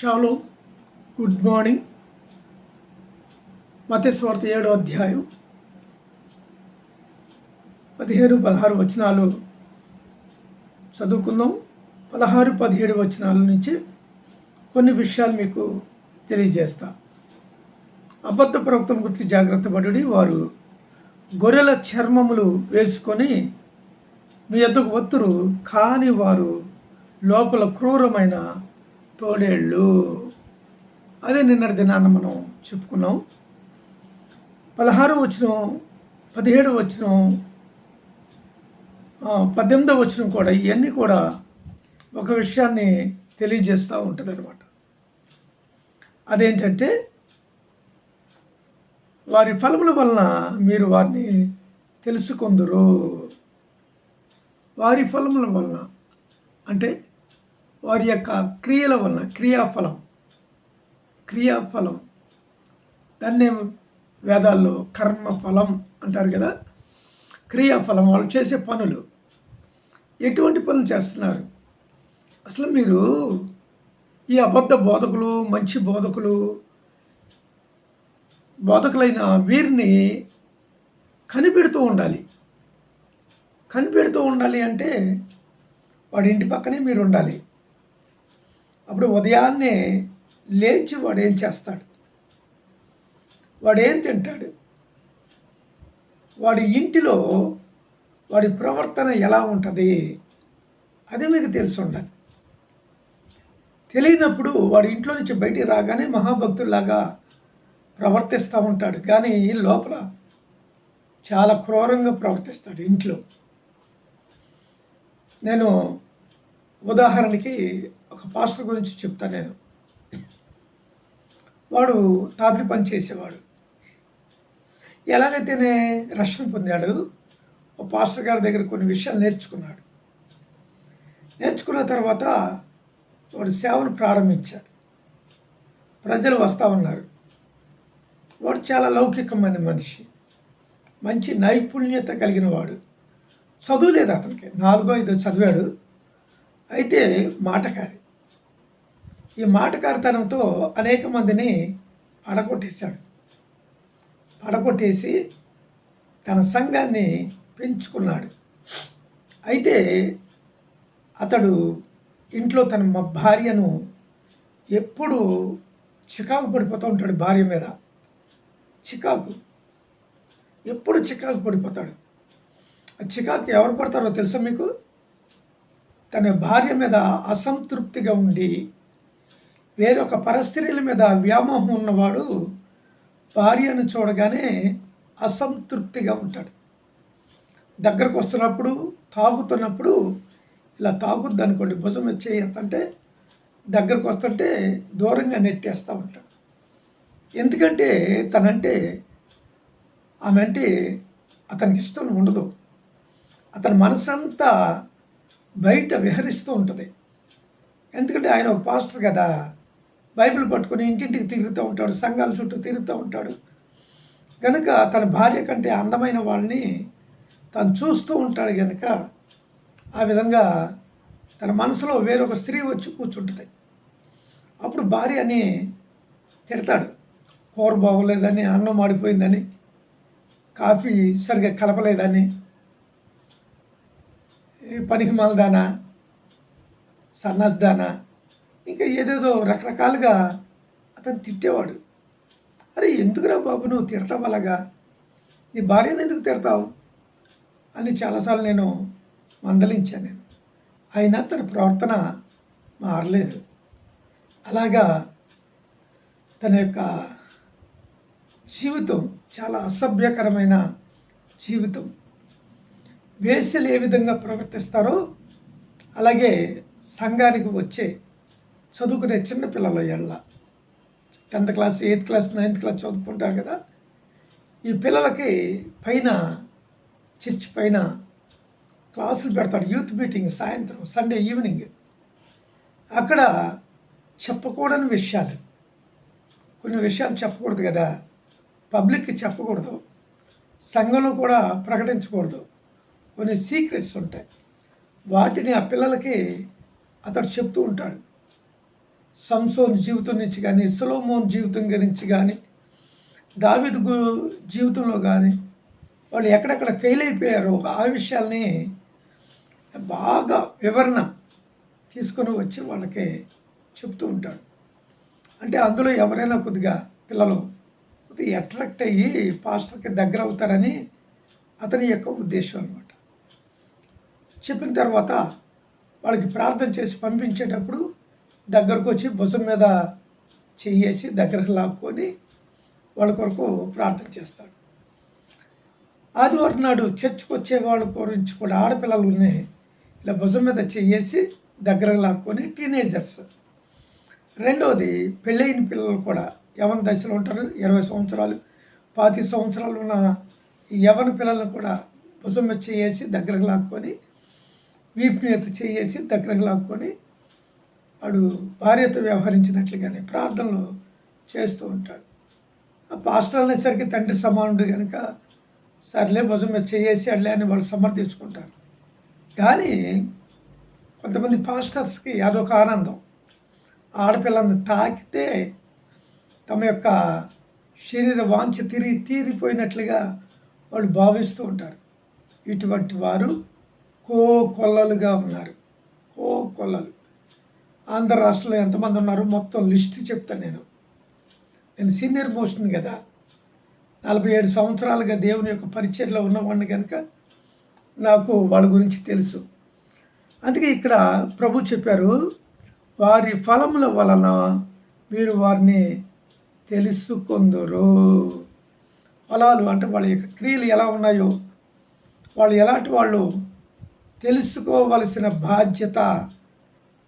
Shallow good morning. మతేశ్వార్త ఏడో అధ్యాయం పదిహేను పదహారు వచనాలు చదువుకుందాం. పదహారు పదిహేడు వచనాల నుంచి కొన్ని విషయాలు మీకు తెలియజేస్తా. అబద్ధ ప్రవక్తం గురించి జాగ్రత్త పడి వారు గొర్రెల చర్మములు వేసుకొని మీ ఎద్దకు ఒత్తురు కాని వారు లోపల క్రూరమైన తోడేళ్ళు. అదే నిన్నటి దినాన్న మనం చెప్పుకున్నాం. పదహారు వచ్చిన పదిహేడు వచ్చిన పద్దెనిమిదో వచ్చిన కూడా ఇవన్నీ కూడా ఒక విషయాన్ని తెలియజేస్తూ ఉంటుంది అనమాట అదేంటంటే వారి ఫలముల వలన మీరు వారిని తెలుసుకుందరు. వారి ఫలముల వలన అంటే వారి యొక్క క్రియల వలన క్రియాఫలం. క్రియాఫలం. దాన్ని వేదాల్లో కర్మఫలం అంటారు కదా. క్రియాఫలం వాళ్ళు చేసే పనులు. ఎటువంటి పనులు చేస్తున్నారు? అసలు మీరు ఈ అబద్ధ బోధకులు మంచి బోధకులు బోధకులైన వీరిని కనిపెడుతూ ఉండాలి. కనిపెడుతూ ఉండాలి అంటే వాడి ఇంటి పక్కనే మీరు ఉండాలి. అప్పుడు ఉదయాన్నే లేచి వాడు ఏం చేస్తాడు? వాడు ఏం తింటాడు? వాడి ఇంటిలో వాడి ప్రవర్తన ఎలా ఉంటుంది? అది మీకు తెలిసి ఉండాలి. తెలియనప్పుడు వాడి ఇంట్లో నుంచి బయటికి రాగానే మహాభక్తుల్లాగా ప్రవర్తిస్తూ ఉంటాడు. కానీ లోపల చాలా క్రూరంగా ప్రవర్తిస్తాడు ఇంట్లో. నేను ఉదాహరణకి ఒక పాస్టర్ గురించి చెప్తా నేను. వాడు తాపి పని చేసేవాడు. ఎలాగైతేనే రక్షణ పొందాడు. ఒక పాస్టర్ గారి దగ్గర కొన్ని విషయాలు నేర్చుకున్నాడు. నేర్చుకున్న తర్వాత వాడు సేవను ప్రారంభించాడు. ప్రజలు వస్తూ ఉన్నారు. వాడు చాలా లౌకికమైన మనిషి. మంచి నైపుణ్యత కలిగిన వాడు. చదువు లేదు అతనికి. నాలుగో ఐదో చదివాడు. అయితే మాటకారి. ఈ మాటకారితనంతో అనేక మందిని పడగొట్టేశాడు. పడగొట్టేసి తన సంఘాన్ని పెంచుకున్నాడు. అయితే అతడు ఇంట్లో తన మా భార్యను ఎప్పుడు చికాకు పడిపోతూ ఉంటాడు భార్య మీద. చికాకు. ఎప్పుడు చికాకు పడిపోతాడు? ఆ చికాకు ఎవరు పడతారో తెలుసా మీకు? తన భార్య మీద అసంతృప్తిగా ఉండి వేరొక పరస్త్రీల మీద వ్యామోహం ఉన్నవాడు భార్యను చూడగానే అసంతృప్తిగా ఉంటాడు. దగ్గరకు వస్తున్నప్పుడు తాగుతున్నప్పుడు ఇలా తాగుద్ది అనుకోండి భుజం అంటే దగ్గరకు వస్తుంటే దూరంగా నెట్టేస్తూ ఉంటాడు. ఎందుకంటే తనంటే ఆమె అంటే అతనికి ఇష్టం ఉండదు. అతని మనసంతా బయట విహరిస్తూ ఉంటుంది. ఎందుకంటే ఆయన ఒక పాస్టర్ కదా బైబిల్ పట్టుకొని ఇంటింటికి తిరుగుతూ ఉంటాడు సంఘాల చుట్టూ తిరుగుతూ ఉంటాడు. కనుక తన భార్య కంటే అందమైన వాళ్ళని తను చూస్తూ ఉంటాడు కనుక ఆ విధంగా తన మనసులో వేరొక స్త్రీ వచ్చి కూర్చుంటుంది. అప్పుడు భార్య అని తిడతాడు. కూర బాగోలేదని అన్నం మాడిపోయిందని కాఫీ సరిగ్గా కలపలేదని పనికి మాలదానా సన్నాస్ దానా ఇంకా ఏదేదో రకరకాలుగా అతను తిట్టేవాడు. అరే ఎందుకురా బాబు నువ్వు తిడతావు అలాగా? నీ భార్యను ఎందుకు తిడతావు? అని చాలాసార్లు నేను మందలించాను నేను. అయినా తన ప్రవర్తన మారలేదు. అలాగా తన యొక్క జీవితం చాలా అసభ్యకరమైన జీవితం. వేసలు ఏ విధంగా ప్రవర్తిస్తారో అలాగే సంఘానికి వచ్చే చదువుకునే చిన్నపిల్లల ఎళ్ళ. Tenth class eighth class ninth class చదువుకుంటారు కదా. ఈ పిల్లలకి పైన చర్చ్ పైన క్లాసులు పెడతాడు. యూత్ మీటింగ్ సాయంత్రం సండే ఈవినింగ్. అక్కడ చెప్పకూడని విషయాలు. కొన్ని విషయాలు చెప్పకూడదు కదా. పబ్లిక్కి చెప్పకూడదు. సంఘంలో కూడా ప్రకటించకూడదు. కొన్ని సీక్రెట్స్ ఉంటాయి. వాటిని ఆ పిల్లలకి అతడు చెప్తూ ఉంటాడు. సంసోన్ జీవితం నుంచి కానీ సులోమోన్ జీవితం గురించి కానీ దావిదు జీవితంలో కానీ వాళ్ళు ఎక్కడెక్కడ ఫెయిల్ అయిపోయారో ఆ విషయాల్ని బాగా వివరణ తీసుకొని వచ్చి వాళ్ళకి చెప్తూ ఉంటాడు. అంటే అందులో ఎవరైనా కొద్దిగా పిల్లలు కొద్దిగా అట్రాక్ట్ అయ్యి పాస్టర్కి దగ్గర అవుతారని అతని యొక్క ఉద్దేశం అనమాట చెప్పిన తర్వాత వాళ్ళకి ప్రార్థన చేసి పంపించేటప్పుడు దగ్గరకు వచ్చి భుజం మీద చెయ్యేసి దగ్గరకు లాక్కొని వాళ్ళ కొరకు ప్రార్థన చేస్తాడు. ఆదివారం నాడు చర్చ్కి వచ్చే వాళ్ళ గురించి కూడా ఆడపిల్లలు ఉన్నాయి ఇలా భుజం మీద చెయ్యేసి దగ్గరకు లాక్కొని టీనేజర్స్. రెండవది పెళ్ళైన పిల్లలు కూడా యవన దశలో ఉంటారు. ఇరవై సంవత్సరాలు పాతి సంవత్సరాలు ఉన్న ఈ యవన పిల్లలను కూడా భుజం మీద చేసి దగ్గరకు లాక్కొని వీపు మీద చేసి దగ్గరకు లాక్కొని వాడు భార్యతో వ్యవహరించినట్లుగానే ప్రార్థనలు చేస్తూ ఉంటాడు. ఆ పాస్టర్ అనేసరికి తండ్రి సమానుడు కనుక సర్లే భుజం మీద చేసి అట్లే అని వాళ్ళు సమర్థించుకుంటారు. కానీ కొంతమంది పాస్టర్స్కి అదొక ఆనందం. ఆడపిల్లని తాకితే తమ యొక్క శరీర వాంఛ తిరిగి తీరిపోయినట్లుగా వాళ్ళు భావిస్తూ ఉంటారు. ఇటువంటి వారు కో కొల్లలుగా ఉన్నారు. కో కొల్లలు ఆంధ్ర రాష్ట్రంలో ఎంతమంది ఉన్నారు? మొత్తం లిస్ట్ చెప్తాను నేను. నేను సీనియర్ మోషన్ కదా. నలభై ఏడు సంవత్సరాలుగా దేవుని యొక్క పరిచయలో ఉన్నవాడిని కనుక నాకు వాళ్ళ గురించి తెలుసు. అందుకే ఇక్కడ ప్రభు చెప్పారు వారి ఫలముల వలన మీరు వారిని తెలుసుకుందరు. ఫలాలు అంటే వాళ్ళ యొక్క క్రియలు ఎలా ఉన్నాయో వాళ్ళు ఎలాంటి వాళ్ళు తెలుసుకోవలసిన బాధ్యత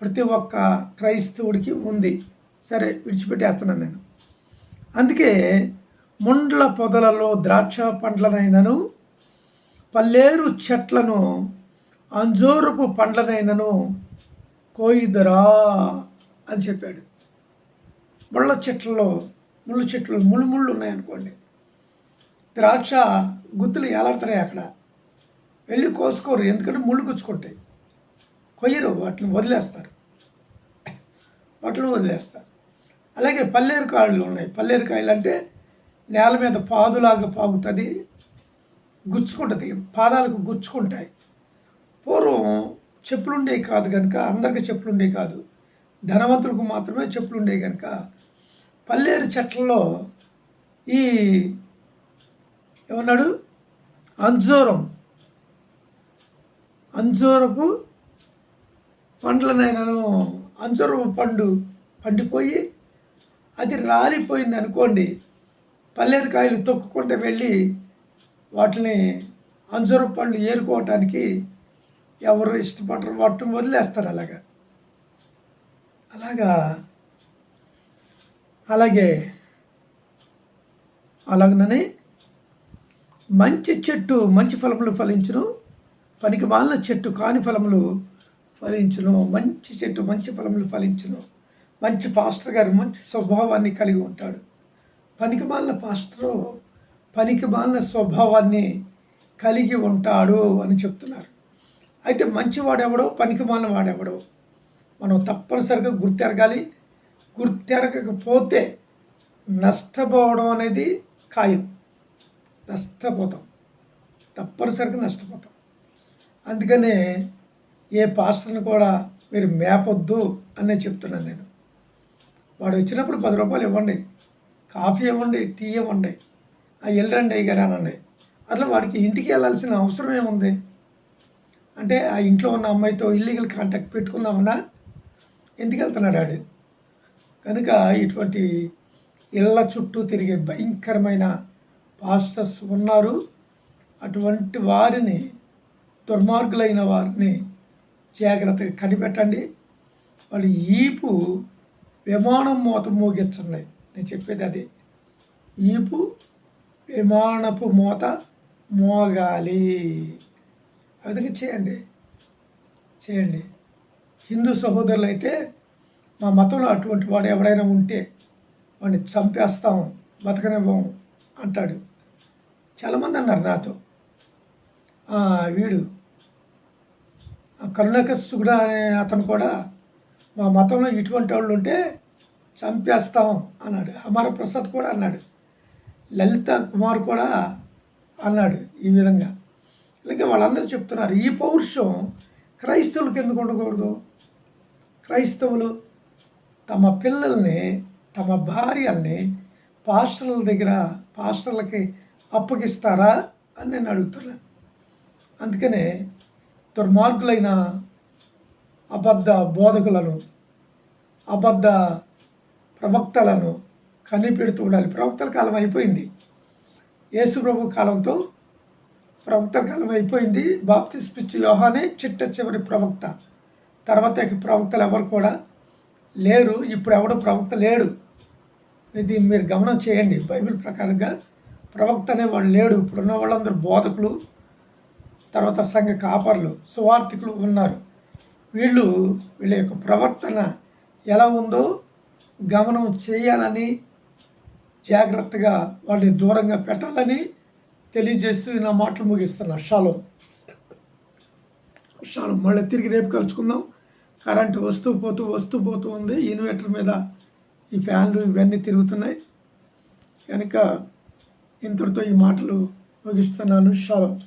ప్రతి ఒక్క క్రైస్తవుడికి ఉంది. సరే విడిచిపెట్టేస్తున్నాను నేను. అందుకే ముండ్ల పొదలలో ద్రాక్ష పండ్లనైనను పల్లేరు చెట్లను అంజూరపు పండ్లనైనను కోయిదరా అని చెప్పాడు. ముళ్ళ చెట్లలో ముళ్ళ చెట్లు ముళ్ళు ముళ్ళు ఉన్నాయనుకోండి. ద్రాక్ష గుత్తులు ఎలాడుతున్నాయి అక్కడ? వెళ్ళి కోసుకోరు ఎందుకంటే ముళ్ళు గుచ్చుకుంటాయి. కొయ్యరు వాటిని వదిలేస్తారు. వాటిని వదిలేస్తారు. అలాగే పల్లేరు కాయలు ఉన్నాయి. పల్లేరు కాయలు అంటే నేల మీద పాదులాగా పాగుతుంది గుచ్చుకుంటుంది. పాదాలకు గుచ్చుకుంటాయి. పూర్వం చెప్పులుండేవి కాదు కనుక అందరికీ చెప్పులుండేవి కాదు. ధనవంతులకు మాత్రమే చెప్పులుండేవి కనుక పల్లేరు చెట్లలో ఈ ఏమన్నాడు? అంజూరం. అంజూరపు పండ్లనైనాను అంజూరపు పండు పండిపోయి అది రాలిపోయింది అనుకోండి పల్లేరుకాయలు తొక్కుకుంటూ వెళ్ళి వాటిని అంజూరపు పండ్లు ఏరుకోవటానికి ఎవరు ఇష్టపడరు వాటిని వదిలేస్తారు అలాగా. అలాగా అలాగే అలాగనని మంచి చెట్టు మంచి ఫలములు ఫలించును పనికి మాలిన చెట్టు కాని ఫలములు ఫలించును. మంచి చెట్టు మంచి ఫలములు ఫలించును. మంచి పాస్టర్ గారు మంచి స్వభావాన్ని కలిగి ఉంటాడు. పనికి మాలిన పాస్టరు పనికి మాలిన స్వభావాన్ని కలిగి ఉంటాడు అని చెప్తున్నారు. అయితే మంచివాడెవడో పనికి మాలిన వాడెవడో మనం తప్పనిసరిగా గుర్తెరగాలి. గుర్తెరగకపోతే నష్టపోవడం అనేది ఖాయం. నష్టపోతాం. తప్పనిసరిగా నష్టపోతాం. అందుకనే ఏ పాస్టర్ని కూడా మీరు మేపొద్దు అనే చెప్తున్నాను నేను. వాడు వచ్చినప్పుడు పది రూపాయలు ఇవ్వండి కాఫీ ఇవ్వండి టీ ఇవ్వండి ఆ వెళ్ళండి అయ్యి గారు అనండి. అట్లా వాడికి ఇంటికి వెళ్ళాల్సిన అవసరం ఏముంది? అంటే ఆ ఇంట్లో ఉన్న అమ్మాయితో ఇల్లీగల్ కాంటాక్ట్ పెట్టుకుందామన్నా ఎందుకు వెళ్తున్నాడు ఆడు? కనుక ఇటువంటి ఇళ్ళ చుట్టూ తిరిగే భయంకరమైన పాస్టర్స్ ఉన్నారు. అటువంటి వారిని దుర్మార్గులైన వారిని జాగ్రత్తగా కనిపెట్టండి. వాళ్ళు ఈపు విమానం మూత మోగించండి. నేను చెప్పేది అది. ఈపు విమానపు మూత మోగాలి. ఆ విధంగా చేయండి. చేయండి. హిందూ సహోదరులు అయితే మా మతంలో అటువంటి వాడు ఎవడైనా ఉంటే వాడిని చంపేస్తాం బతకనివ్వం అంటాడు. చాలామంది అన్నారు నాతో. వీడు ఆ కరుణాకసుగుడ అనే అతను కూడా మా మతంలో ఇటువంటి వాళ్ళు ఉంటే చంపేస్తాం అన్నాడు. అమర ప్రసాద్ కూడా అన్నాడు. లలిత కుమార్ కూడా అన్నాడు ఈ విధంగా. ఇలాగే వాళ్ళందరూ చెప్తున్నారు ఈ పౌరుషం క్రైస్తవులకు ఎందుకు ఉండకూడదు? క్రైస్తవులు తమ పిల్లల్ని తమ భార్యల్ని పాస్టర్ల దగ్గర పాస్టర్లకి అప్పగిస్తారా అని నేను అడుగుతున్నాను అందుకనే దుర్మార్గులైన అబద్ధ బోధకులను అబద్ధ ప్రవక్తలను కనిపెడుతూ ఉండాలి. ప్రవక్తల కాలం అయిపోయింది. యేసుప్రభు కాలంతో ప్రవక్తల కాలం అయిపోయింది. బాప్తిస్ పిచ్చి యోహానే చిట్ట చివరి ప్రవక్త. తర్వాత ఇక ప్రవక్తలు ఎవరు కూడా లేరు. ఇప్పుడు ఎవడు ప్రవక్త లేడు. ఇది మీరు గమనం చేయండి. బైబిల్ ప్రకారంగా ప్రవక్త అనేవాడు లేడు. ఇప్పుడున్న వాళ్ళందరూ బోధకులు. తర్వాత సంఘ కాపర్లు సువార్థికులు ఉన్నారు. వీళ్ళు వీళ్ళ యొక్క ప్రవర్తన ఎలా ఉందో గమనం చేయాలని జాగ్రత్తగా వాళ్ళని దూరంగా పెట్టాలని తెలియజేస్తూ నా మాటలు ముగిస్తున్నా. షాలో. షాలో మళ్ళీ తిరిగి రేపు కలుసుకుందాం. కరెంటు వస్తూ పోతూ వస్తూ పోతూ ఉంది. ఇన్వర్టర్ మీద ఈ ఫ్యాన్లు ఇవన్నీ తిరుగుతున్నాయి. కనుక ఇంతటితో ఈ మాటలు ముగిస్తున్నాను. షాలో.